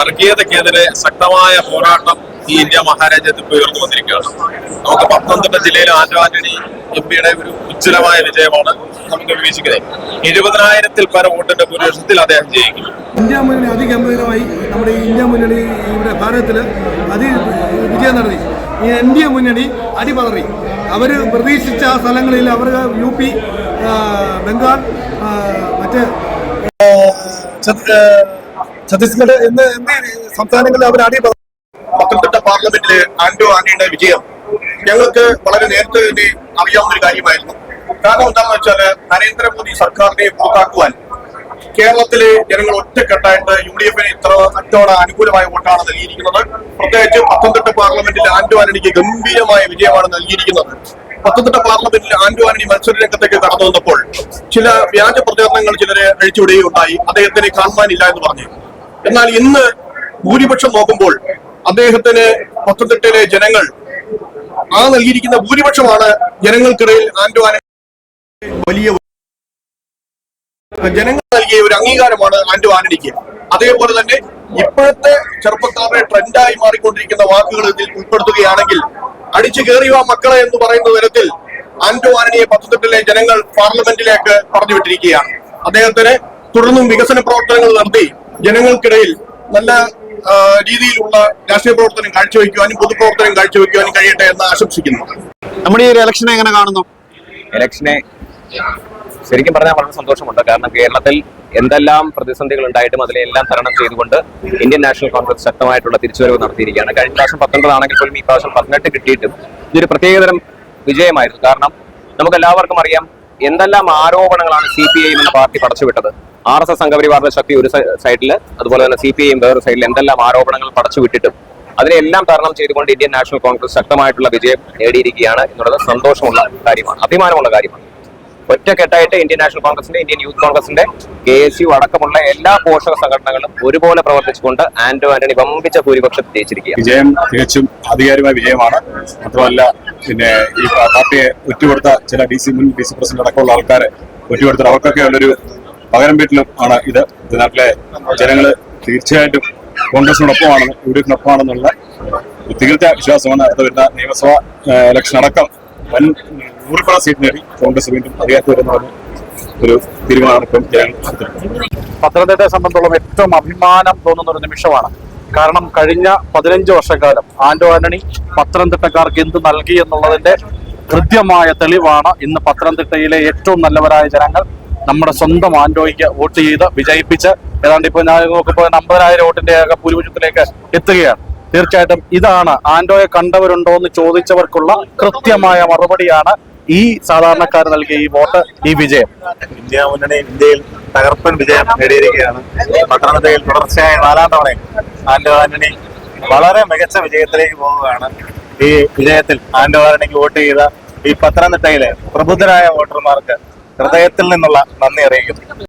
വർഗീയതയ്ക്കെതിരെ ശക്തമായ പോരാട്ടം ഈ ഇന്ത്യ മഹാരാജ്യത്തിൽ ഇപ്പോൾ ഉയർന്നു വന്നിരിക്കുകയാണ് നമുക്ക് പത്തനംതിട്ട ജില്ലയിലെ ആന്റോ ആന്റണി എം പിയുടെ ഒരു ഉജ്ജ്വലമായ വിജയമാണ് നമുക്ക് വീക്ഷിക്കുന്നത്. എഴുപതിനായിരത്തിൽ പരം വോട്ടിന്റെ ഭൂരിപക്ഷത്തിൽ അദ്ദേഹം ജയിക്കും. ഇന്ത്യ മുന്നണി അതിഗംഭീരമായി നമ്മുടെ ഈ ഇന്ത്യ മുന്നണി ഇവിടെ ഭാരതത്തിൽ അതി വിജയം നടത്തി. ഈ എൻ ഡി എ മുന്നണി അടിപതറി അവർ പ്രതീക്ഷിച്ച ആ സ്ഥലങ്ങളിൽ അവർ യു പി ബംഗാൾ മറ്റ് ഛത്തീസ്ഗഡ് എന്നീ എന്നീ സംസ്ഥാനങ്ങളിൽ അവർ അടി പത്തനംതിട്ട പാർലമെന്റിൽ ആന്റോ ആന്റണിയുടെ വിജയം ഞങ്ങൾക്ക് വളരെ നേരത്തെ തന്നെ അറിയാവുന്ന ഒരു കാര്യമായിരുന്നു. കാരണം എന്താണെന്ന് വെച്ചാൽ നരേന്ദ്രമോദി സർക്കാരിനെ പുറത്താക്കുവാൻ കേരളത്തിലെ ജനങ്ങൾ ഒറ്റക്കെട്ടായിട്ട് യു ഡി എഫിന് ഇത്ര അറ്റോടെ അനുകൂലമായ വോട്ടാണ് നൽകിയിരിക്കുന്നത്. പ്രത്യേകിച്ച് പത്തനംതിട്ട പാർലമെന്റിൽ ആന്റോ ആന്റണിക്ക് ഗംഭീരമായ വിജയമാണ് നൽകിയിരിക്കുന്നത്. പത്തനംതിട്ട പാർലമെന്റിൽ ആന്റോ ആന്റണി മത്സര രംഗത്തേക്ക് കടന്നു വന്നപ്പോൾ ചില വ്യാജ പ്രചാരണങ്ങൾ ചിലരെ അഴിച്ചുവിടുകയുണ്ടായി. അദ്ദേഹത്തിന് കാണുവാനില്ല എന്ന് പറഞ്ഞു. എന്നാൽ ഇന്ന് ഭൂരിപക്ഷം നോക്കുമ്പോൾ അദ്ദേഹത്തിന് പത്തനംതിട്ടയിലെ ജനങ്ങൾ ആ നൽകിയിരിക്കുന്ന ഭൂരിപക്ഷമാണ് ജനങ്ങൾക്കിടയിൽ ആന്റണി വലിയ ജനങ്ങൾ നൽകിയ ഒരു അംഗീകാരമാണ് ആന്റോ ആന്റണിക്ക് അതേപോലെ തന്നെ ഇപ്പോഴത്തെ ചെറുപ്പക്കാരുടെ ട്രെൻഡായി മാറിക്കൊണ്ടിരിക്കുന്ന വാക്കുകൾ ഇതിൽ ഉൾപ്പെടുത്തുകയാണെങ്കിൽ അടിച്ചു കയറിയ മക്കളെ എന്ന് പറയുന്ന തരത്തിൽ ആന്റോ ആന്റണിയെ പത്തനംതിട്ടയിലെ ജനങ്ങൾ പാർലമെന്റിലേക്ക് പറഞ്ഞുവിട്ടിരിക്കുകയാണ്. അദ്ദേഹത്തിന് തുടർന്നും വികസന പ്രവർത്തനങ്ങൾ നടത്തി ജനങ്ങൾക്കിടയിൽ നല്ല രീതിയിലുള്ള രാഷ്ട്രീയ പ്രവർത്തനം കാഴ്ചവെക്കുവാനും പൊതുപ്രവർത്തനം കാഴ്ചവെക്കുവാനും കഴിയട്ടെ എന്ന് ആശംസിക്കുന്നു. നമ്മുടെ ഈ ഒരു ഇലക്ഷനെ എങ്ങനെ കാണുന്നു? ഇലക്ഷനെ ശരിക്കും പറഞ്ഞാൽ വളരെ സന്തോഷമുണ്ട്. കാരണം കേരളത്തിൽ എന്തെല്ലാം പ്രതിസന്ധികൾ ഉണ്ടായിട്ടും അതിലെല്ലാം തരണം ചെയ്തുകൊണ്ട് ഇന്ത്യൻ നാഷണൽ കോൺഗ്രസ് ശക്തമായിട്ടുള്ള തിരിച്ചുവരവ് നടത്തിയിരിക്കുകയാണ്. കഴിഞ്ഞ പ്രാവശ്യം പത്തൊൻപതാണെങ്കിൽ പോലും ഈ പ്രാവശ്യം പതിനെട്ട് കിട്ടിയിട്ടും ഇതൊരു പ്രത്യേകതരം വിജയമായിരുന്നു. കാരണം നമുക്ക് എല്ലാവർക്കും അറിയാം എന്തെല്ലാം ആരോപണങ്ങളാണ് സി പി ഐ എന്ന പാർട്ടി പടച്ചുവിട്ടത്? ആർ എസ് എസ് സംഘപരിവാറിന്റെ ശക്തി ഒരു സൈഡിൽ അതുപോലെ തന്നെ സി പി ഐയും വേറൊരു സൈഡിൽ എന്തെല്ലാം ആരോപണങ്ങൾ പടച്ചുവിട്ടിട്ടും അതിനെല്ലാം തരണം ചെയ്തുകൊണ്ട് ഇന്ത്യൻ നാഷണൽ കോൺഗ്രസ് ശക്തമായിട്ടുള്ള വിജയം നേടിയിരിക്കുകയാണ് എന്നുള്ളത് സന്തോഷമുള്ള കാര്യമാണ് അഭിമാനമുള്ള കാര്യമാണ്. ഒറ്റക്കെട്ടായിട്ട് ഇന്ത്യൻ നാഷണൽ കോൺഗ്രസിന്റെ ഇന്ത്യൻ യൂത്ത് കോൺഗ്രസിന്റെ കെ എസ് യു അടക്കമുള്ള എല്ലാ പോഷക സംഘടനകളും ഒരുപോലെ പ്രവർത്തിച്ചുകൊണ്ട് ആന്റോ ആന്റണി വമ്പിച്ച ഭൂരിപക്ഷം വിജയിച്ചിരിക്കുക വിജയം തികച്ചും ആധികാരികമായ വിജയമാണ്. മാത്രമല്ല പിന്നെ ഈ പാർട്ടിയെ ഒറ്റുകൊടുത്ത ചില ഡി സി മുൻ ഡി സി പ്രസിഡന്റ് അടക്കമുള്ള ആൾക്കാരെ ഒറ്റുകൊടുത്ത അവർക്കൊക്കെ ഉള്ളൊരു പകരം വീട്ടിലും ആണ് ഇത്. നാട്ടിലെ ജനങ്ങൾ തീർച്ചയായിട്ടും കോൺഗ്രസിനോടൊപ്പമാണ് യു ഡി എഫിനൊപ്പമാണെന്നുള്ള തികച്ച വിശ്വാസമാണ് അടുത്ത വരുന്ന നിയമസഭാ ഇലക്ഷൻ അടക്കം വൻ നൂറിപ്പറ സീറ്റ് നേടി കോൺഗ്രസ് വീണ്ടും അധികാരത്തിൽ വരുന്നതാണ് ഒരു തീരുമാനമാണ് ഇപ്പം പത്തനംതിട്ടയെ സംബന്ധിച്ചോളം ഏറ്റവും അഭിമാനം തോന്നുന്ന ഒരു നിമിഷമാണ്. കാരണം കഴിഞ്ഞ പതിനഞ്ച് വർഷക്കാലം ആന്റോ ആന്റണി പത്തനംതിട്ടക്കാർക്ക് എന്ത് നൽകി എന്നുള്ളതിന്റെ കൃത്യമായ തെളിവാണ് ഇന്ന് പത്തനംതിട്ടയിലെ ഏറ്റവും നല്ലവരായ ജനങ്ങൾ നമ്മുടെ സ്വന്തം ആന്റോയ്ക്ക് വോട്ട് ചെയ്ത് വിജയിപ്പിച്ച് ഏതാണ്ട് ഇപ്പൊ ഞാൻ നോക്കുമ്പോൾ അമ്പതിനായിരം വോട്ടിന്റെ ഒക്കെ ഭൂരിപക്ഷത്തിലേക്ക് എത്തുകയാണ്. തീർച്ചയായിട്ടും ഇതാണ് ആന്റോയെ കണ്ടവരുണ്ടോ എന്ന് ചോദിച്ചവർക്കുള്ള കൃത്യമായ മറുപടിയാണ് ഈ സാധാരണക്കാർ നൽകിയ ഈ വോട്ട് ഈ വിജയം. ഇന്ത്യ മുന്നണി ഇന്ത്യയിൽ തകർപ്പൻ വിജയം നേടിയിരിക്കുകയാണ്. പത്തനംതിട്ടയിൽ തുടർച്ചയായ നാലാം തവണ ആന്റോ ആന്റണി വളരെ മികച്ച വിജയത്തിലേക്ക് പോവുകയാണ്. ഈ വിജയത്തിൽ ആന്റോ ആന്റണിക്ക് വോട്ട് ചെയ്ത ഈ പത്തനംതിട്ടയിലെ പ്രബുദ്ധരായ വോട്ടർമാർക്ക് ഹൃദയത്തിൽ നിന്നുള്ള നന്ദി അറിയിക്കുന്നു.